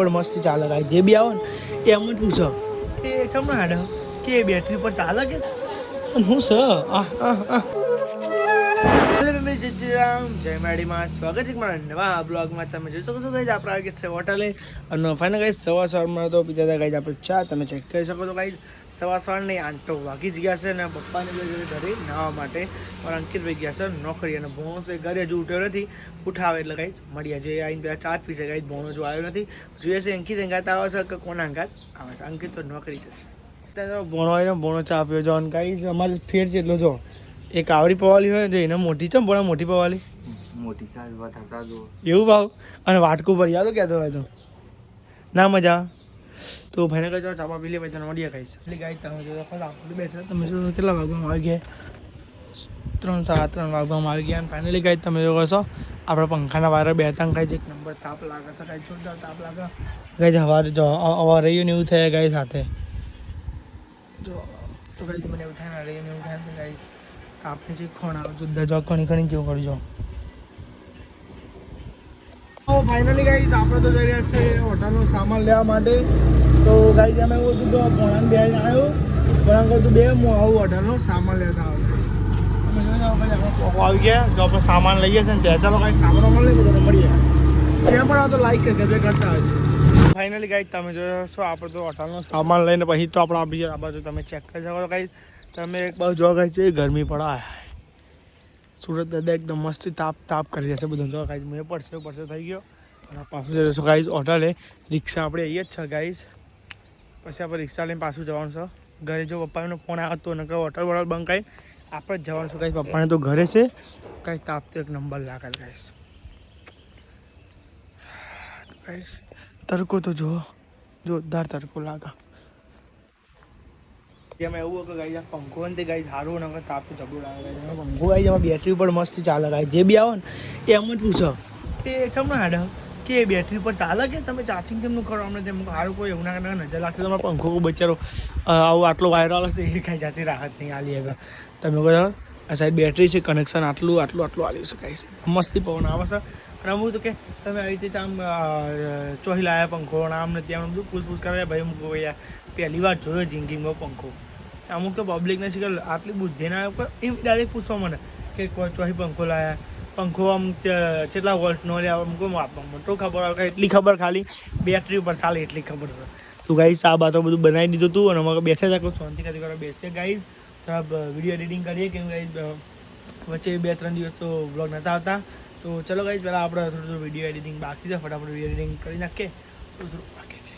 પણ મસ્ત ચાલે ગાય. જે બી આવો ને એમ જ પૂછો. એ ચમનો હાડે? કે બેટરી પર ચાલે કે? પણ હું સ આ આ આ હેલો મેં જય શ્રી રામ. જય માડીમાં સ્વાગત છે મારા નવા બ્લોગમાં. તમે જોઈ શકો છો ગાઈઝ આપણે આવી છે હોટલે. અને ફાઇનલ સવા સવાર સવારમાં તો પીતા હતા આપણે ચા. તમે ચેક કરી શકો છો ગાઈઝ. સવાર સવાર નહીં આંટો વાગી જ ગયા છે અને પપ્પાને બે ઘરે નાહવા માટે મારા અંકિતભાઈ ગયા છે નોકરી અને ભોણો તો ઘરે હજુ ઉઠ્યો નથી. ઉઠાવે એટલે કાંઈ મળ્યા જોઈએ આવીને પેલા ચાર પીસે કાંઈ ભોણો જો આવ્યો નથી. જોઈએ છે અંકિત અંગાત આવે છે કે કોના અંગાત? આવે છે અંકિત તો નોકરી જશે. ત્યારે ભોણો આવીને ભોણો ચા પીવો જો અને કાંઈ અમારે ફેર છે એટલો જો. એક આવડી પવાલી હોય ને જો એને મોટી છે ભોણા મોટી પવાલી? મોટી એવું ભાવ? અને વાટકું ભરી આલો કહેતો હોય તો. ના મજા? આવે. તો ભાઈને કહી ચાપા પી લે પછી તને મળીએ ખાઈશ એટલે ગાઈ તમે જો આપણે બે તમે જો કેટલા વાગવામાં આવી ગયા. ત્રણ સાડા ત્રણ વાગવામાં આવી ગયા. અને ફાઇનલી ગાઈ તમે જો કહો આપણે પંખાના વારે બે ત્રણ ખાઈ એક નંબર તાપ લાગે છે કાંઈ જોરદાર તાપ લાગે. ગાઈ સવારે જો, હવા રહ્યું ને એવું થાય ગાઈ સાથે. જો, તો ગાઈ મને એવું થાય ને રહ્યું ને એવું થાય ગાઈશ તાપની જે ખણ આવે જોરદાર, જો, ખણી ખણી, જેવું કરજો. તો ફાઇનલી ગાઈઝ આપણે તો જઈ રહ્યા છે હોટલનો સામાન લેવા માટે. તો ગાઈઝ અમે એવું હતું તો ભણાને બે આવ્યો ભણાને કહું બે, હું આવું હોટલનો સામાન લેતા આવ્યો આવી ગયા. જો આપણે સામાન લઈએ છીએ ને ત્યાં. ચાલો કાંઈ સામાન મળે તો મળીએ. જ્યાં પણ આવતો લાઈક કે જે કરતા હોય. ફાઇનલી ગાઈઝ તમે જોયો છો, આપણે તો હોટલનો સામાન લઈને પછી તો આપણે આપી આ બાજુ તમે ચેક કરી શકો તો ગાઈઝ તમે એક બાજુ જોવા ગાઈ છે ગરમી પડા સુરત દાદા એકદમ મસ્ત તાપ તાપ કરી જશે બધું. જો ગાઈઝ મેં પડશે પડશે થઈ ગયો. અને પાછું જઈ જશું ગાઈઝ હોટલે રિક્ષા આપણે અહીંયા જ છે ગાઈઝ પછી આપણે રિક્ષા લઈને પાછું જવાનું છે. ઘરે જો પપ્પાનો ફોન આવ્યો હતો નકર હોટલ વોટલ બંધ કરી આપણે જ જવાનું છે ગાઈઝ પપ્પાને તો ઘરે છે. કાંઈ તાપ તો એક નંબર લાગે ગાઈઝ ગાઈઝ તડકો તો જુઓ. જોરદાર તડકો લાગે. એમાં એવું કે ગાઈ પંખો ને તે ગાઈ સારું નકર તાપ તો જબરું લાગે પંખો ગાઈ એમાં બેટરી પર મસ્ત ચાલે ગાઈ જે બી આવો ને એમ જ પૂછો. એ ચમ હાડે કે બેટરી પર ચાલે કે તમે ચાર્જિંગ કેમનું કરો અમને તેમ સારું કોઈ એવું ના કરે નજર લાગશે તમારો પંખો બચારો. આવું આટલો વાયરો હશે છે એ કાંઈ જાતી રાહત નહીં આલી હવે. તમે કહો આ સાઈડ બેટરી છે કનેક્શન આટલું આટલું આટલું આલી શકાય છે. મસ્તી પવન આવે છે. અને હું તો કે તમે આવી રીતે આમ ચોહી લાયા પંખો આમ ને ત્યાં બધું પૂછપૂછ કરે ભાઈ મૂકો યાર પહેલી વાર જોયો જિંદગીમાં પંખો. અમુક તો પબ્લિકને શીખર આટલી બુદ્ધિ ના એમ ડાયરેક્ટ પૂછવા મને કે ચોહી પંખો લાયા. પંખો આમ કેટલા વોલ્ટનો લે અમુક મોટો ખબર આવે એટલી ખબર ખાલી. બેટરી ઉપર ચાલે એટલી ખબર છે. તું ગાઈસ આ બાતો બધું બનાવી દીધું તું અને અમારે બેઠા હતા. શાંતિ કરી કરવા બેસીએ ગાઈસ થોડા વીડિયો એડિટિંગ કરીએ કેમ ગાઈસ વચ્ચે બે, ત્રણ દિવસ તો બ્લોગ નહોતા આવતા. તો ચલો ગાઈસ પહેલાં આપણે થોડું થોડું વીડિયો એડિટિંગ બાકી છે. ફટાફટ વીડિયો એડિટિંગ કરી નાખીએ. થોડું થોડું બાકી છે.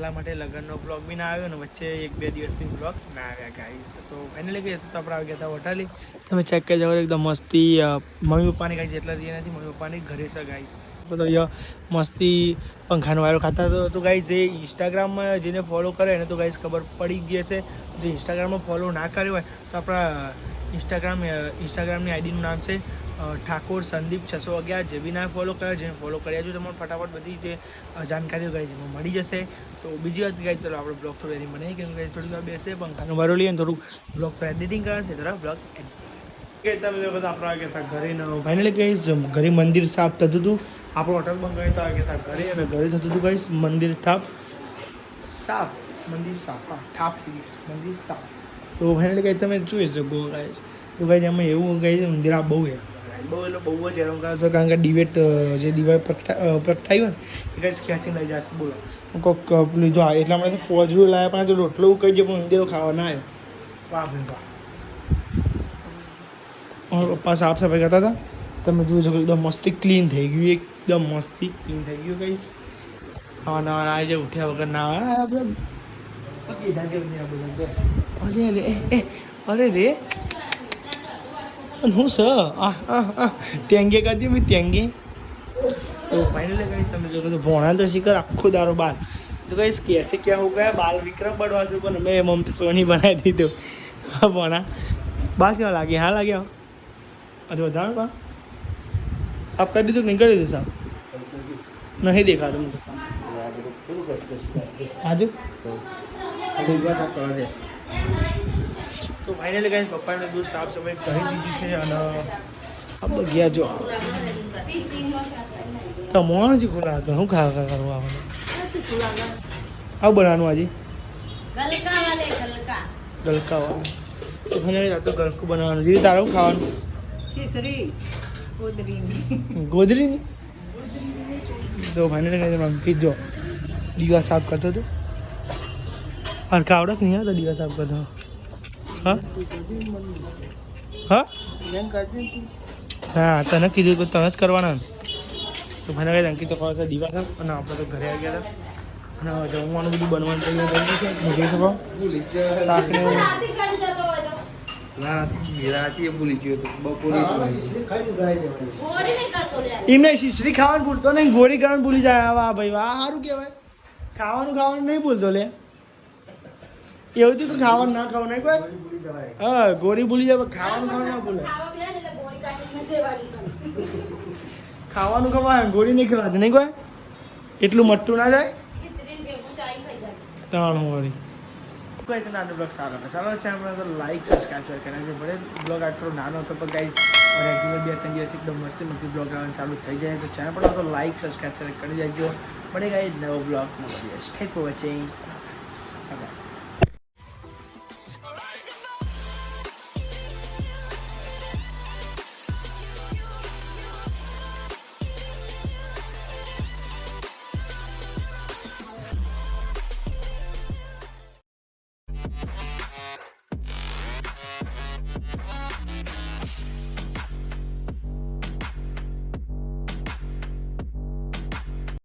એટલા માટે લગ્નનો બ્લોગ બી ના આવ્યો અને વચ્ચે એક બે દિવસ બી બ્લોગ ના આવ્યા ગાઈસ તો ફાઇનલી ગયા તો આપણે આવી ગયા હતા હોટાલી. તમે ચેક કરી જાઓ એકદમ મસ્તી મમ્મી પપ્પાની ગાઈસ એટલા જઈએ નથી મમ્મી પપ્પાની ઘરે છે ગાઈસ બધો મસ્તી પંખાનો વાયરો ખાતા તો તો ગાઈસ જે ઇન્સ્ટાગ્રામમાં જેને ફોલો કરે એને તો ગાઈસ ખબર પડી ગઈ હશે. જે ઇન્સ્ટાગ્રામમાં ફોલો ના કર્યો હોય તો આપણા ઇન્સ્ટાગ્રામ ઇન્સ્ટાગ્રામની આઈડીનું નામ છે ઠાકોર, સંદીપ, છસો અગિયાર જે બી ના ફોલો કર્યો, જેને ફોલો કર્યા છે તમારે ફટાફટ બધી જે જાણકારીઓ ગાઈઝ એમાં મળી જશે. તો બીજી વાત ગાઈ ચલો આપણે બ્લોગ થોડું એની બનાવી કેમ કે થોડીક વાર બેસે, પંખાનું વારો લઈએ થોડું બ્લોગ તો એડિટિંગ કરે છે થોડા બ્લોગ કે તમે લોકો આપણે આવી ઘરે ને ફાઇનલી કહીશ ઘરે મંદિર સાફ થતું હતું, આપણો હોટલ બંધ કરી તો કે ગયા ઘરે અને ઘરે થતું હતું કહીશ મંદિર થાપ સાફ, મંદિર સાફ થાપ થઈ ગયું મંદિર સાફ. તો ફાઇનલી કહી તમે જોઈ શકો ગાઈશ તો ગાઈ એમાં એવું કહે મંદિર આ બહુ કરે. બહુ એટલે બહુ જ હેરાન કરે છે. કારણ કે ડિબેટ જે દિવાળી પ્રગટા અ, હોય ને એ કઈ ક્યાંથી લઈ જશે બોલો. હું કોક પેલું જો એટલા માટે પોજરું લાવ્યા પણ જો રોટલો એવું કહી દે પણ મંદિરો ખાવા ના આવ્યો. વાહ ભાઈ વાહ. પપ્પા સાફ સફાઈ કરતા હતા. તમે જોઈ શકો એકદમ મસ્તી ક્લીન થઈ ગયું એકદમ મસ્તી ક્લીન થઈ ગયું કઈ. ખાવા ના આવી જાય ઉઠ્યા વગર ના આવે આપણે અરે રે. પણ હું સ ટેંગે કરી દે ભાઈ તો ફાઇનલી કઈ તમે જો તો ભોણા તો શિખર આખો દારો બાર. તો કહીશ કેસે ક્યાં હું ગયા? બાલ વિક્રમ બનવા દો પણ મેં મમતા સોની બનાવી દીધો. હા ભોણા. બસ કેવા લાગે? હા લાગ્યા અરે વધારે બા. સાફ કરી દીધું કે નહીં કરી દીધું સાફ? નહીં દેખાતું મને સાફ. આજુ સાફ કરવા દે. ફાઇનલી કઈ પપ્પાને બધું સાફ સફાઈ કરી દીધી છે અને આ બગિયા જો. તો મોણ જ ખુલ્લા હતા. શું ખા ખા કરવા આવું બનાવવાનું આજે? ગલકા વાલે ગલકા ગલકા વાળું તો મને આ તો ગલકું બનાવવાનું. જે તારું ખાવાનું? ખીચડી ગોદરીની. તો ભાઈને કહી દે પીજો દીવા સાફ કરતો હતો. હરખા નહીં આવડે દીવા સાફ કરતો. હા? હા? હા તને કીધું તો તને જ કરવાના તો મને કઈ અંકિત તો કહો છો દીવા છે. અને આપણે તો ઘરે આવી ગયા હતા. અને જમવાનું બધું બનવાનું થઈ ગયું એમને શીશરી ખાવાનું ભૂલતો નહીં ગોળી ખાવાનું ભૂલી જાય. વાહ ભાઈ વાહ સારું કહેવાય. ખાવાનું ખાવાનું નહીં ભૂલતો લે. એવું તો ખાવાનું ના ખાવું નહીં કોઈ? હા ગોળી ભૂલી જાય ખાવાનું ખાવાનું ના ભૂલે. કરે. ખાવાનું ખવાય ગોળી નહીં ખવાતી નહીં કોઈ એટલું મટ્ટું ના જાય? ખીચડીને ભેગું ચાઈ ખાઈ જાય. ત્રણ વળી કોઈ તો નાનો બ્લોગ સારો સારો છે હમણાં તો લાઈક સબસ્ક્રાઈબ શેર કર્યા છે ભલે બ્લોગ આટલો થોડો નાનો હતો પણ ગાઈઝ રેગ્યુલર બે ત્રણ દિવસ એકદમ મસ્તી મસ્તી બ્લોગ આવવાનું ચાલુ થઈ જાય તો ચેનલ પણ તો લાઈક સબસ્ક્રાઈબ શેર કરી દેજો. મળે ગાઈઝ નવો બ્લોગ મળી જાય થેન્ક વચ્ચે વોચિંગ બાય